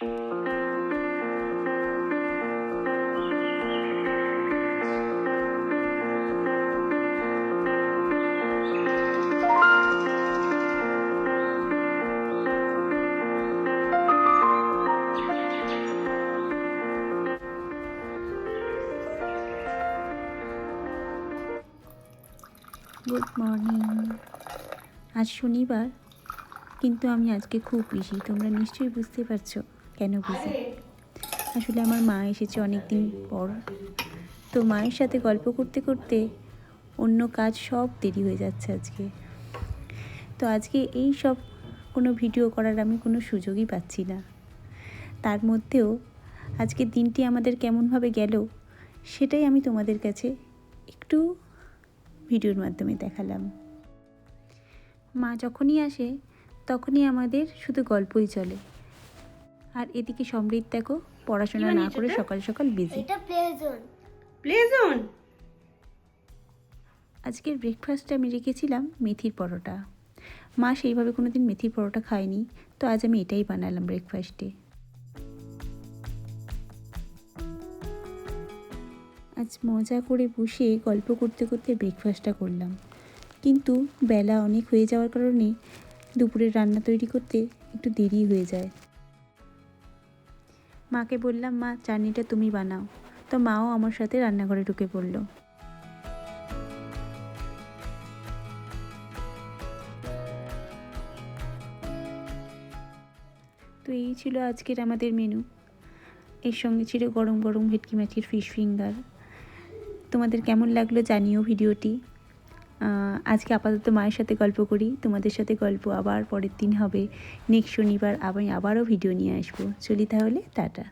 Good morning আজ শনিবার কিন্তু আমি আজকে খুব বিজি তোমরা নিশ্চয়ই বুঝতে পারছ। কেন বিজি আসলে আমার মা এসেছে অনেক দিন পর। তো মায়ের সাথে গল্প করতে করতে অন্য কাজ সব দেরি হয়ে যাচ্ছে আজকে। তো আজকে এই সব কোনো ভিডিও করার আমি কোনো সুযোগই পাচ্ছি না। তার মধ্যেও আজকে দিনটি আমাদের কেমনভাবে গেল সেটাই আমি তোমাদের কাছে একটু ভিডিওর মাধ্যমে দেখালাম। মা যখনই আসে তখনই আমাদের শুধু গল্পই চলে। আর এদিকে সমৃদ্ধ দেখো পড়াশোনা না করে সকাল সকাল বিজি এটা প্লে জোন প্লে জোন আজকের ব্রেকফাস্টে আমি রেখেছিলাম মেথির পরোটা। মা সেইভাবে কোনো দিন মেথির পরোটা খায়নি তো আজ আমি এটাই বানালাম ব্রেকফাস্টে আজ মজা করে বসে গল্প করতে করতে ব্রেকফাস্টটা করলাম। কিন্তু বেলা অনেক হয়ে যাওয়ার কারণে দুপুরের রান্না তৈরি করতে একটু দেরি হয়ে যায়। মাকে বললাম, মা, চাটনিটা তুমি বানাও। তো মাও আমার সাথে রান্নাঘরে ঢুকে পড়ল। তো এই ছিল আজকের আমাদের মেনু এর সঙ্গে ছিল গরম গরম ভেটকি মাছের ফিশ ফিঙ্গার তোমাদের কেমন লাগল জানিও ভিডিওটি। আজকে আপাতত মায়ের সাথে গল্প করি, তোমাদের সাথে গল্প আবার পরের দিন হবে। নেক্সট শনিবার আমি আবারও ভিডিও নিয়ে আসব। চলি তাহলে, টাটা।